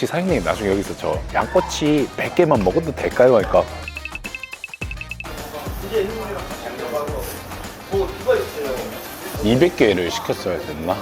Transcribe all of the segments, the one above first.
혹시 사장님 나중에 여기서 저 양꼬치 100개만 먹어도 될까요? 하니까. 200개를 시켰어야 됐나?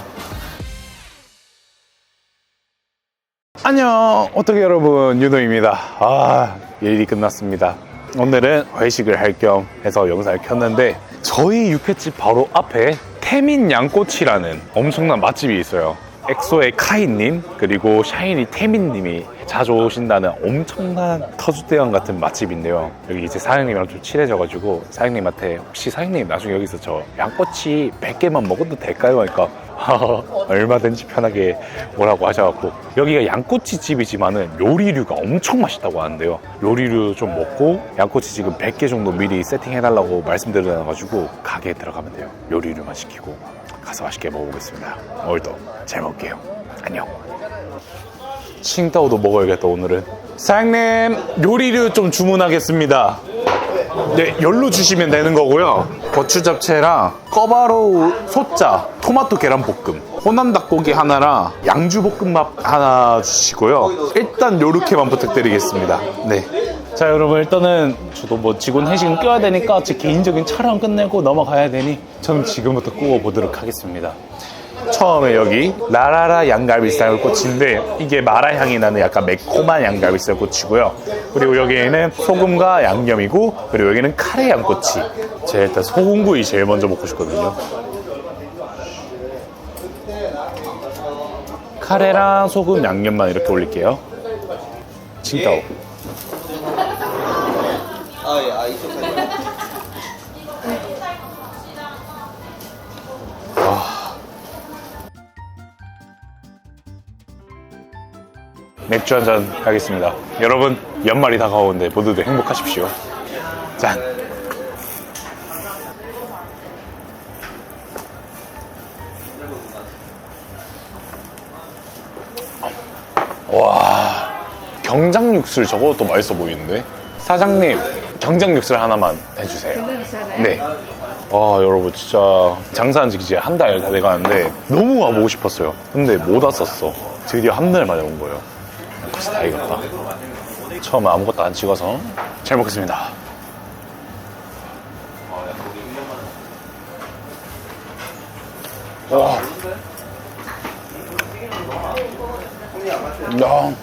안녕. 어떻게 여러분? 윤호입니다. 아 일이 끝났습니다. 오늘은 회식을 할 겸 해서 영상을 켰는데 저희 육회집 바로 앞에 태민 양꼬치라는 엄청난 맛집이 있어요 엑소의 카이님 그리고 샤이니 태민님이 자주 오신다는 엄청난 터줏대감 같은 맛집인데요. 여기 이제 사장님이랑 좀 친해져가지고 사장님한테 혹시 사장님 나중에 여기서 저 양꼬치 100개만 먹어도 될까요? 하니까 얼마든지 편하게 뭐라고 하셔갖고 여기가 양꼬치 집이지만은 요리류가 엄청 맛있다고 하는데요. 요리류 좀 먹고 양꼬치 지금 100개 정도 미리 세팅해달라고 말씀드려가지고 가게에 들어가면 돼요. 요리류만 시키고 가서 맛있게 먹어보겠습니다 오늘도 잘 먹을게요 안녕 칭따오도 먹어야겠다 오늘은 사장님 요리류 좀 주문하겠습니다 네, 열로 주시면 되는 거고요. 고추 잡채랑 꺼바로우 소자, 토마토 계란 볶음, 호남 닭고기 하나랑 양주 볶음밥 하나 주시고요. 일단 요렇게만 부탁드리겠습니다. 네. 자, 여러분 일단은 저도 뭐 직원 회식은 껴야 되니까 제 개인적인 촬영 끝내고 넘어가야 되니 저는 지금부터 구워 보도록 하겠습니다. 처음에 여기 라라라 양갈비살 꼬치인데 이게 마라 향이 나는 약간 매콤한 양갈비살 꼬치고요. 그리고 여기에는 소금과 양념이고 그리고 여기는 카레 양꼬치. 제가 일단 소금구이 제일 먼저 먹고 싶거든요. 카레랑 소금 양념만 이렇게 올릴게요. 칭따오. 맥주 한잔 가겠습니다. 여러분 연말이 다가오는데 모두들 행복하십시오. 짠. 와 경장 육술 저것도 맛있어 보이는데 사장님 경장 육술 하나만 해주세요. 네. 와 여러분 진짜 장사한 지 이제 한 달 다 돼가는데 너무 와보고 싶었어요. 근데 못 왔었어. 드디어 한 달 만에 온 거예요. 그래서 다 익었다. 처음에 아무것도 안 찍어서 잘 먹겠습니다. 와. 야.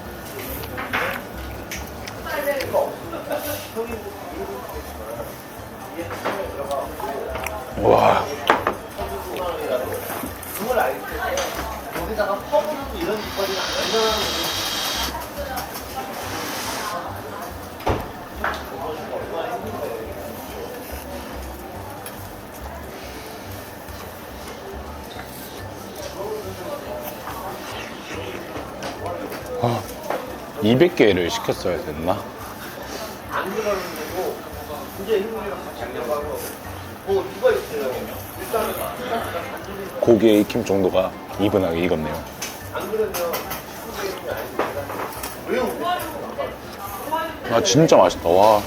와. 아, 200개를 시켰어야 됐나? 고기의 익힘 정도가 이분하게 익었네요. 아 진짜 맛있다. 와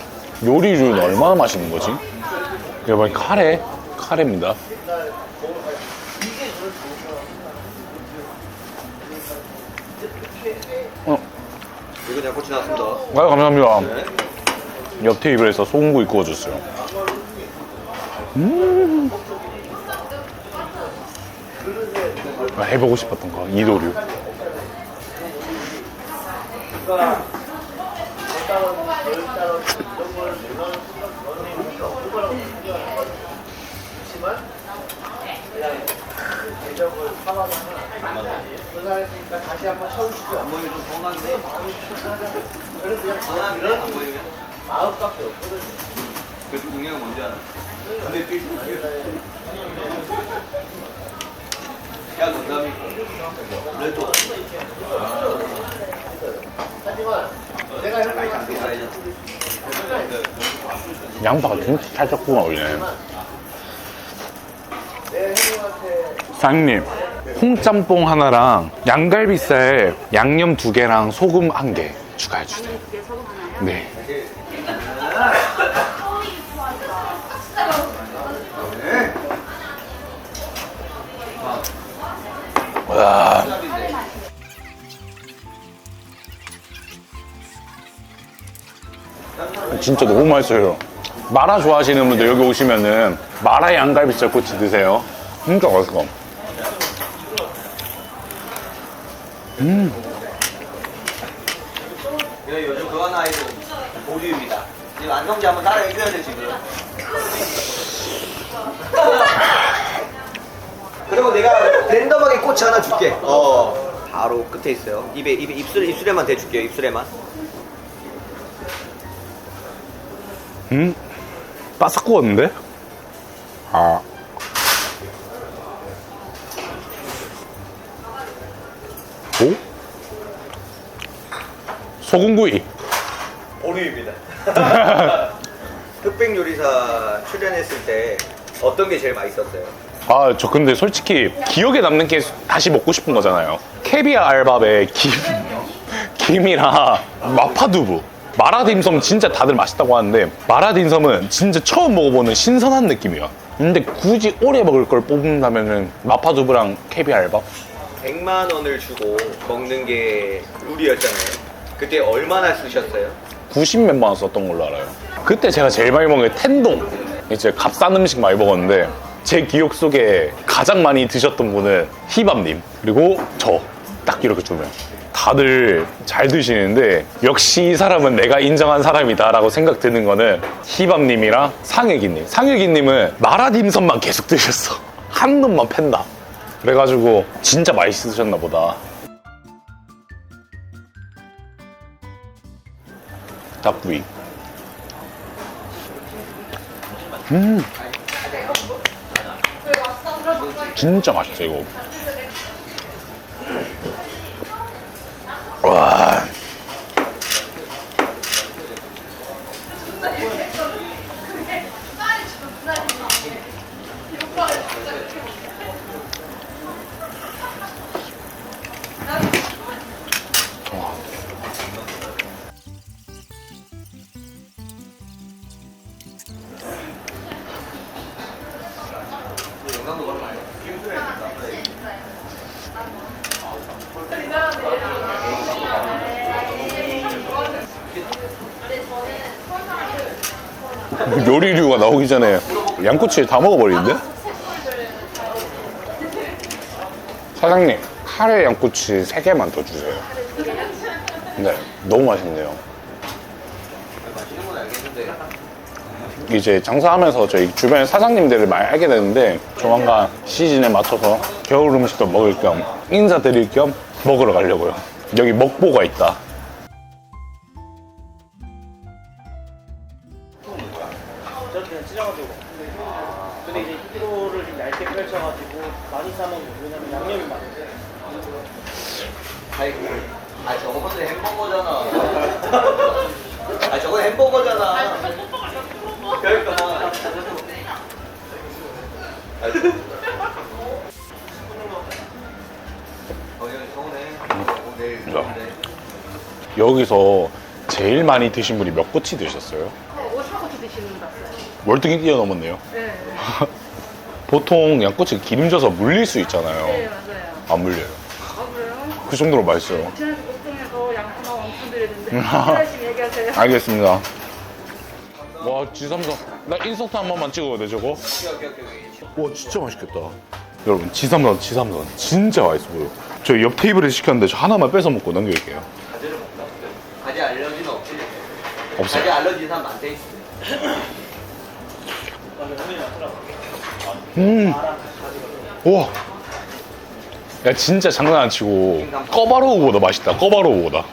요리류는 얼마나 맛있는 거지? 여러분 카레 카레입니다. 어, 이거 양꼬치 나왔습니다. 아 감사합니다. 옆 테이블에서 소금구이 구워줬어요. 음. 아, 해보고 싶었던 거 이도류. 안 보이면 좀 서운한데. 그래도 그냥 서운하면 안 보이면. 마음밖에 없거든요. 그래도 동양은 뭔지 알아? 근데 또 있어. 야, 농담이. 그래도. 양파가 진짜 살짝 구워 올리네. 사장님, 홍짬뽕 하나랑 양갈비살 양념 두 개랑 소금 한 개 추가해 주세요. 네. 와. 진짜 너무 맛있어요. 마라 좋아하시는 분들 여기 오시면은 마라 양갈비살 꼬치 드세요. 진짜 맛있어. 이거 요즘 그거 하나 해도 보류입니다. 지금 안성지 한번 따라 해줘야 돼 지금. 그리고 내가 랜덤하게 꼬치 하나 줄게. 어. 바로 끝에 있어요. 입에 입에 입술 입술에만 대줄게요. 입술에만. 음? 바삭 구웠는데? 아. 소금구이. 보류입니다. 흑백 요리사 출연했을 때 어떤 게 제일 맛있었어요? 아, 저 근데 솔직히 기억에 남는 게 다시 먹고 싶은 거잖아요. 캐비아 알밥에 김, 김이랑 마파두부. 마라딤섬 진짜 다들 맛있다고 하는데 마라딤섬은 진짜 처음 먹어보는 신선한 느낌이야. 근데 굳이 오래 먹을 걸 뽑는다면은 마파두부랑 캐비아 알밥? 100만 원을 주고 먹는 게 룰이었잖아요. 그때 얼마나 쓰셨어요? 90 몇만 원 썼던 걸로 알아요. 그때 제가 제일 많이 먹은 게 텐동. 이제 값싼 음식 많이 먹었는데 제 기억 속에 가장 많이 드셨던 분은 희밥님 그리고 저 딱 이렇게 두 명. 다들 잘 드시는데 역시 이 사람은 내가 인정한 사람이다라고 생각 드는 거는 희밥님이랑 상혁이님. 상혁이님은 마라딤섬만 계속 드셨어. 한 놈만 팬다. 그래가지고 진짜 맛있으셨나 보다. 닭부위. 음. 진짜 맛있어, 이거. 와. 요리류가 나오기 전에 양꼬치 다 먹어버리는데? 사장님, 카레 양꼬치 3개만 더 주세요. 네, 너무 맛있네요. 맛있는 건 알겠는데 이제 장사하면서 저희 주변 사장님들을 많이 알게 되는데 조만간 시즌에 맞춰서 겨울 음식도 먹을 겸 인사드릴 겸 먹으러 가려고요. 여기 먹보가 있다. 저렇게 그냥 찢어가지고. 근데 이제 2kg를 좀 얇게 펼쳐가지고 많이 싸먹는 왜냐면 양념이 많은데. 아이 아 저거는 햄버거잖아. 아 저건 햄버거잖아. 자. 여기서 제일 많이 드신 분이 몇 꼬치 드셨어요? 50꼬치 드시는 분 봤어요. 월등히 뛰어넘었네요. 네. 보통 양꼬치 기름져서 물릴 수 있잖아요. 네, 맞아요. 안 물려요. 아, 그래요? 그 정도로 맛있어요. 지난주 걱정해서 양파만 엄청 드렸는데 열심히 얘기하세요. 알겠습니다. 와, 지삼선. 나 인서트 한 번만 찍어도 돼, 저거? 오케이, 오케이, 오케이. 와, 진짜 맛있겠다. 여러분, 지삼선, 지삼선. 진짜 맛있어 보여. 저 옆 테이블에 시켰는데 저 하나만 뺏어 먹고 먹다. 가지 알러지는 없지? 없어요. 가지 알러지 사람 많대. 음. 우와. 야, 진짜 장난 안 치고, 꺼바로우보다 맛있다, 꺼바로우보다.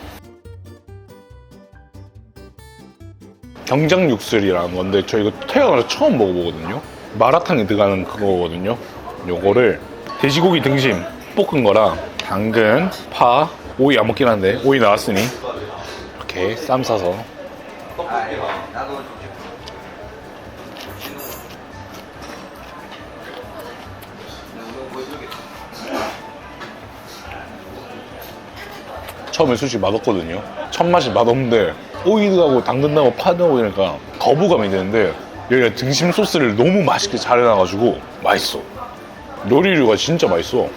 경장 육술이라는 건데, 저 이거 태어나서 처음 먹어보거든요. 마라탕에 들어가는 그거거든요. 요거를 돼지고기 등심 볶은 거랑 당근, 파, 오이 안 먹긴 한데, 오이 나왔으니, 이렇게 쌈 싸서. 처음에 솔직히 맛없거든요. 첫 맛이 맛없는데 오이 들어가고 당근 나고 파 넣고 이러니까 거부감이 드는데 여기가 등심 소스를 너무 맛있게 잘 해놔가지고 맛있어. 요리류가 진짜 맛있어.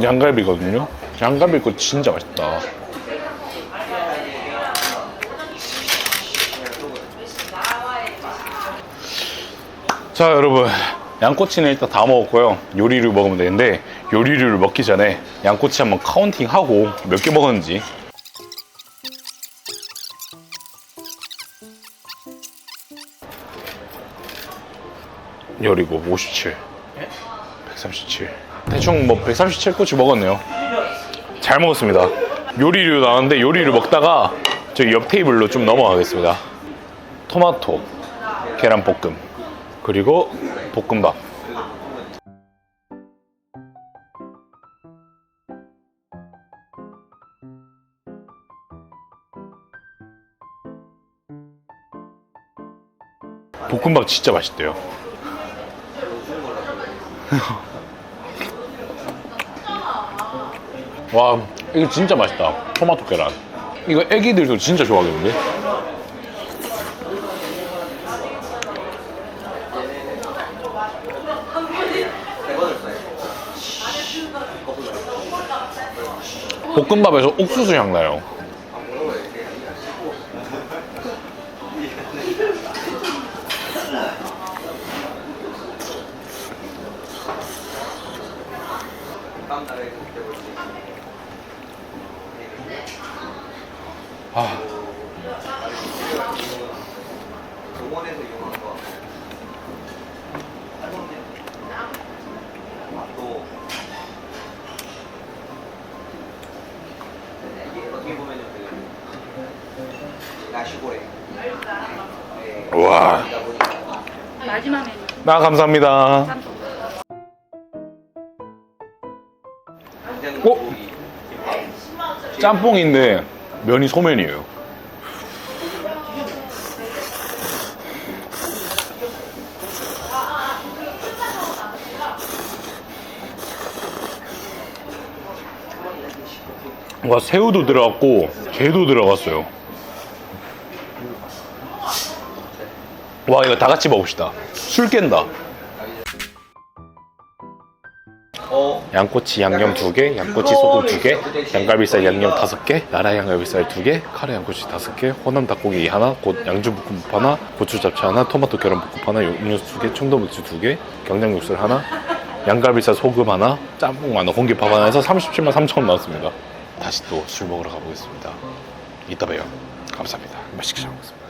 양갈비거든요. 양갈비 거 진짜 맛있다. 자 여러분. 양꼬치는 일단 다 먹었고요. 요리류 먹으면 되는데 요리류를 먹기 전에 양꼬치 한번 카운팅하고 몇 개 먹었는지. 열이고 57 137 대충 뭐 137꼬치 먹었네요 잘 먹었습니다. 요리류 나왔는데 요리를 먹다가 저기 옆 테이블로 좀 넘어가겠습니다. 토마토 계란 볶음 그리고 볶음밥. 볶음밥 진짜 맛있대요 와 이거 진짜 맛있다. 토마토 계란. 이거 애기들도 진짜 좋아하겠는데? 볶음밥에서 옥수수 향 나요 네. 와. 마지막 메뉴. 나 감사합니다 어? 짬뽕인데 면이 소면이에요. 와 새우도 들어갔고 게도 들어갔어요. 와 이거 다 같이 먹읍시다. 술 깬다. 어. 양꼬치 양념 두 개, 양꼬치 소금 두 개, 양갈비살 양념 다섯 개, 나라 양갈비살 두 개, 카레 양꼬치 다섯 개, 호남 닭고기 하나, 곧 양주 볶음밥 하나, 고추 잡채 하나, 토마토 계란 볶음 하나, 음료수 두 개, 청도맥주 두 개, 경장 육술 하나, 양갈비살 소금 하나, 짬뽕 하나, 공깃밥 하나 해서 37만 3천 원 나왔습니다. 다시 또 술 먹으러 가보겠습니다. 이따 봬요. 감사합니다. 맛있게 잘 먹겠습니다.